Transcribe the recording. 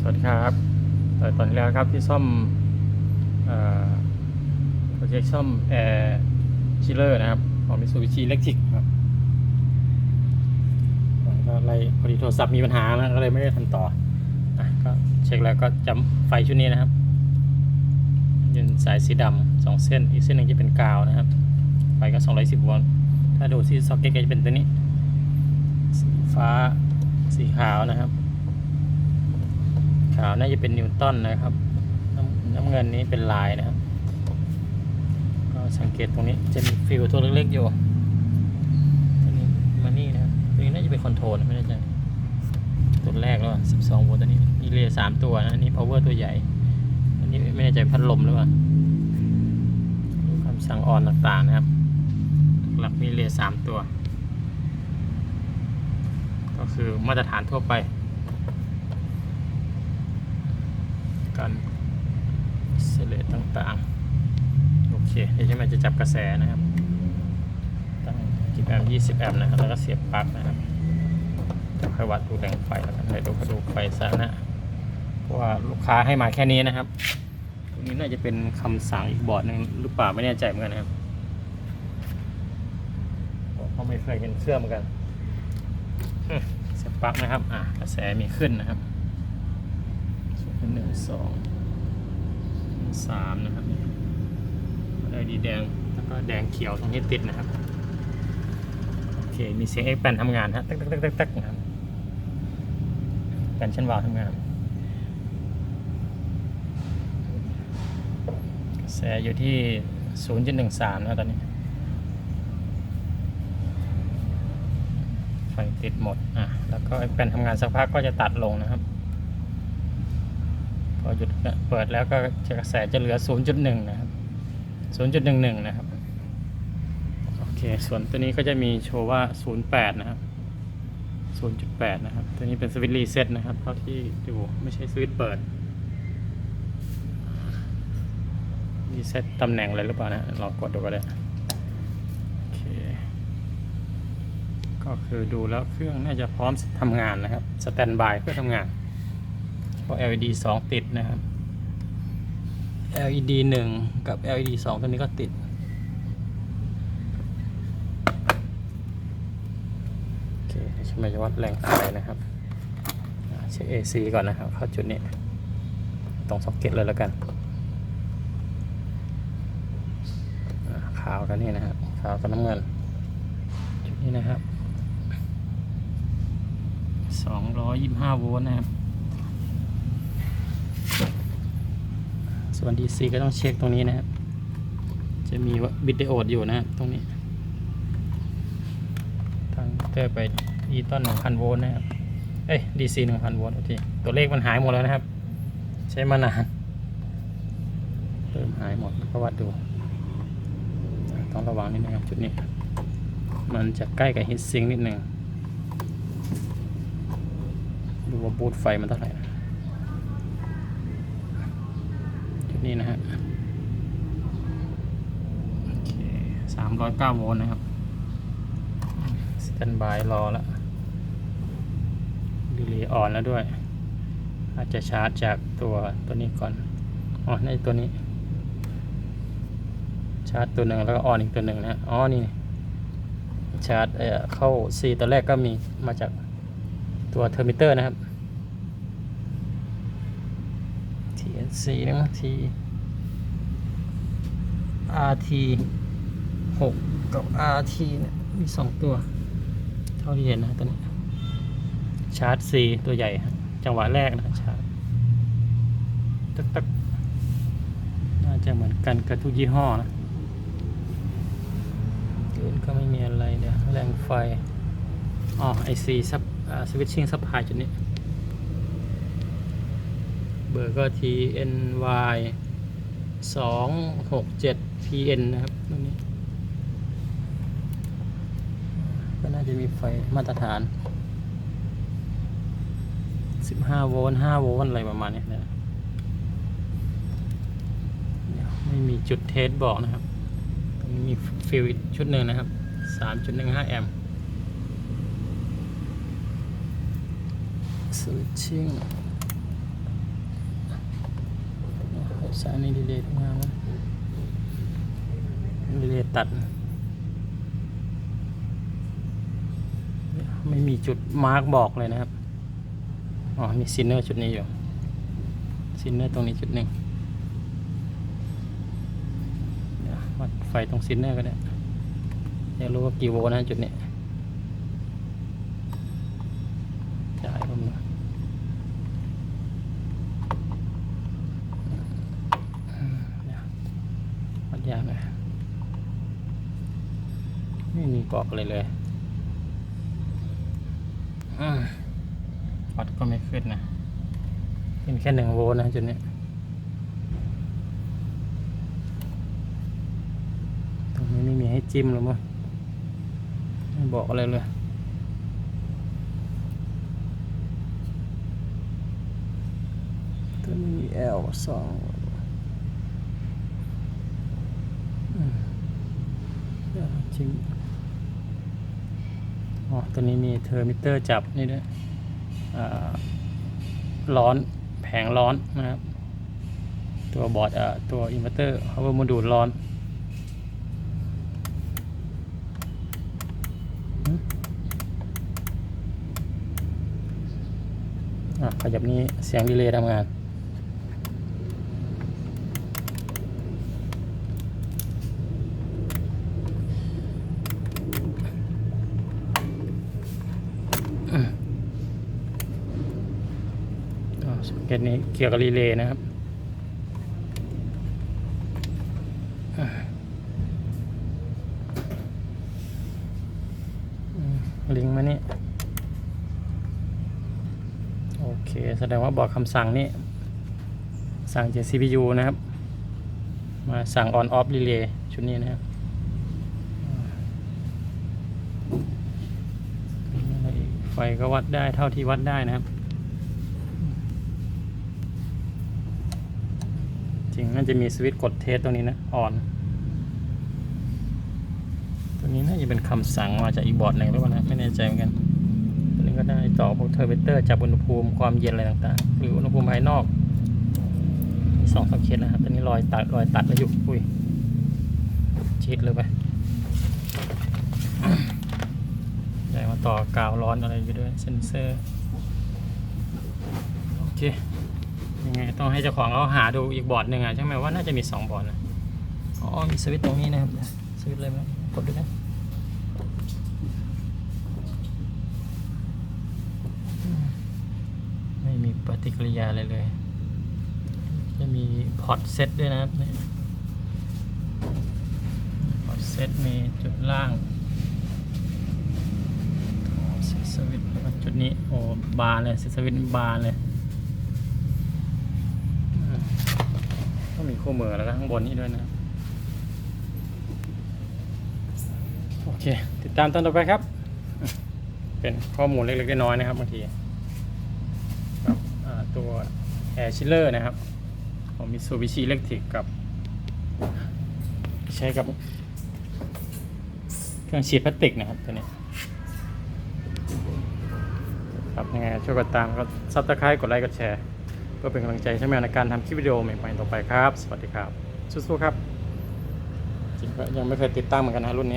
สวัสดีครับเอ่อตอนที่แล้วครับที่ซ่อมโปรเจกต์ซ่อมแอร์ชิลเลอร์นะครับ ของมิสูบิชิเล็กทิกครับก็อะไรพอดีโทรศัพท์มีปัญหานะก็เลยไม่ได้ทำต่ออะก็เช็คแล้วก็จำไฟชุดนี้นะครับยืนสายสีดำสองเส้น อีกเส้นหนึ่งจะเป็นกาวนะครับ ไฟก็ 210 โวลต์ถ้าดูที่ซ็อกเก็ตก็จะเป็นตัวนี้ สีฟ้าสีขาวนะครับ ขาวน่าจะเป็นนิวตันนะครับน้ำน้ำเงินนี้เป็นลายนะครับ ก็สังเกตตรงนี้จะมีฟิวตัวเล็กๆอยู่ตัวนี้มานี่นะครับตัวนี้น่าจะเป็นคอนโทรลไม่แน่ใจตัวแรกแล้วอะ12โวลต์ตัวนี้มีเรียสามตัวนะอันนี้ power ตัวใหญ่ อันนี้ไม่แน่ใจพัดลมหรือเปล่าดูคำสั่งออนต่างๆนะครับ หลักมีเรียสามตัว ก็คือมาตรฐานทั่วไป การเสเลตต่างๆ โอเค เดี๋ยวใช่ไหมจะจับกระแสนะครับ ตั้งกี่แอมป์20แอมป์นะครับ แล้วก็เสียบปลั๊กนะครับจะค่อยวัดดูแรงไฟแล้วกันเดี๋ยวดูกระดูกไฟซะนะเพราะว่าลูกค้าให้มาแค่นี้นะครับตรงนี้น่าจะเป็นคำสั่งอีกบอร์ดหนึงหรือเปล่าไม่แน่ใจเหมือนกันนะครับเพราะไม่เคยเห็นเครื่องเหมือนกันอืมเสียบปลั๊กนะครับ อะกระแสมีขึ้นนะครับเป็น หนึ่งสองสามนะครับได้ดีแดงแล้วก็แดงเขียวตรงที่ติดนะครับโอเคมีเสียงเอ็กแปนทำงานฮะตักตักตักตักตักนะครับแปนชั้นวาวทำงานกระแสอยู่ที่0.13นะตอนนี้ไฟติดหมดอะแล้วก็เอ็กแปนทำงานสักพักก็จะตัดลงนะครับ อหยุดเปิดแล้วก็กระแสจะเหลือ 0.1 นะครับ 0.11 นะครับ โอเค ส่วนตัวนี้ก็จะมีโชว์ว่า 08 นะครับ 0.8 นะครับ ตัวนี้เป็นสวิตช์รีเซ็ตนะครับ เท่าที่ดูไม่ใช่สวิตช์เปิด รีเซ็ตตำแหน่งอะไรหรือเปล่านะลองกดดูก็ได้ โอเค ก็คือดูแล้วเครื่องน่าจะพร้อมทำงานนะครับ สแตนบายเพื่อทำงาน ราะ LED 2 ติดนะครับ LED 1 กับ LED 2 ตัวนี้ก็ติด โอเคใช่ไหมจะวัดแรงไฟนะครับ เช็ค AC ก่อนนะครับ เข้าจุดนี้ ตรงซ็อกเก็ตเลยแล้วกันอ่าขาวกันนี่นะครับ ขาวกับน้ำเงิน จุดนี้นะครับ225 โวลต์นะครับ ส่วน DC ก็ต้องเช็คตรงนี้นะครับ จะมีบิดไดโอดอยู่นะตรงนี้ ทางเตอร์ไปอีต้น1,000โวลต์นะครับ เอ้ย DC 1,000โวลต์โอเคตัวเลขมันหายหมดแล้วนะครับ ใช้มานานเริ่มหายหมดก็วัดดู ต้องระวังนิดนึงครับจุดนี้ มันจะใกล้กับฮิตซิงนิดหนึ่งดูว่าบูตไฟมันเท่าไหร่ จุด นี้นะฮะโอเคสามร้อยเก้าโวลต์นะครับสแตนบายรอแล้วดีเลย์ออนแล้วด้วย อาจจะชาร์จจากตัวตัวนี้ก่อนอ๋อในตัวนี้ ชาร์จตัวหนึ่งแล้วก็ออนอีกตัวหนึ่งนะฮะอ๋อนี่ชาร์จเอ่อเข้า C ตัวแรกก็มีมาจากตัวเทอร์มิเตอร์นะครับ TNC นะ T RT 6กับ RT เนี่ยมีสองตัว เท่าที่เห็นนะตัวนี้ ชาร์จ C ตัวใหญ่ จังหวะแรกนะชาร์จตึกตึกน่าจะเหมือนกันกับทุกยี่ห้อนะอื่นก็ไม่มีอะไรเดี๋ยวแรงไฟอ๋อ IC ซับสวิตชิ่งซับพายจุดนี้ เบอร์ก็ TNY 2 6 7 PN นะครับตรงนี้ ก็น่าจะมีไฟมาตรฐาน 15 โวลต์ 5 โวลต์ อะไรประมาณนี้นะไม่มีจุดเทสบอกนะครับ ตรงนี้มีฟิลชุดหนึ่งนะครับ 3.15 แอมป์สวิตชิ่ง สายนี้ดีเลยทำงานแล้วดีเลยตัด ไม่มีจุดมาร์กบอกเลยนะครับ อ๋อ มีซินเนอร์จุดนี้อยู่ ซินเนอร์ตรงนี้จุดหนึ่งววัดไฟตรงซินเนอร์ก็ได้อยากรู้ว่ากี่โวลต์นะจุดนี้จ่ายผมนะอืมเดี๋ยววัดยากหน่อย ไม่มีบอกเลยเลยอืมวัดก็ไม่ขึ้นนะเป็นแค่หนึ่งโวลต์นะจุดนี้ตรงนี้ไม่มีให้จิ้มหรอมั้งไม่บอกอะไรเลยตัวนี้ L สองอืมเดี๋ยวจิ้ม อ๋อ ตัวนี้มีเทอร์มิเตอร์จับนี่ด้วยร้อนแผงร้อนนะครับ ตัวบอร์ดตัวอินเวอร์เตอร์ power module ร้อนอะขยับนี้เสียงดีเลย์ทำงาน เกตนี้เกี่ยวกับรีเลย์นะครับลิงก์มานี่โอเค แสดงว่าบอร์ดคำสั่งนี่สั่งจาก CPU นะครับ มาสั่ง on off relay ชุดนี้นะครับไฟก็วัดได้เท่าที่วัดได้นะครับ ริงน่าจะมีสวิตช์กดเทสตรงนี้นะออนตัวนี้น่าจะเป็นคำสั่งมาจากอีกบอร์ดหนึ่งหรือเปล่านะไม่แน่ใจเหมือนกันตัวนี้ก็ได้ต่อพวกเทอร์เบเตอร์จับอุณหภูมิความเย็นอะไรต่างๆ หรืออุณหภูมิภายนอกมีสองสังเกตนะครับตัวนี้รอยตัดรอยตัดแล้วอยู่อุ้ยชิดเลยไปใหญ่มาต่อกาวร้อนอะไรอยู่ด้วยเซนเซอร์โอเค ยังไงต้องให้เจ้าของเขาหาดูอีกบอร์ดหนึ่งอะใช่ไหมว่าน่าจะมีสองบอร์ดนะอ๋อมีสวิตช์ตรงนี้นะครับสวิตช์เลยไหมกดดูนะไม่มีปฏิกิริยาอะไรเลยจะมีพอร์ตเซตด้วยนะครับเนี่ยพอร์ตเซตมีจุดล่างสวิตช์แล้วก็จุดนี้โอ้บานเลยสวิตช์บานเลย อืม ต้องมีคู่มือแล้วก็ข้างบนนี้ด้วยนะ โอเค ติดตามตอนต่อไปครับ เป็นข้อมูลเล็กๆน้อยๆนะครับบางทีครับตัว Air Chiller นะครับของ Mitsubishi Electric กับ ใช้กับเครื่องฉีดพลาสติกนะครับตัวนี้ครับยังไงช่วยกดตามก็ซับสไครต์กดไลค์กดแชร์ เพื่อเป็นกำลังใจให้แมวในการทำคลิปวิดีโอใหม่ๆต่อไปครับ สวัสดีครับสู้ๆครับจริงก็ยังไม่เคยติดตั้งเหมือนกันนะรุ่นนี้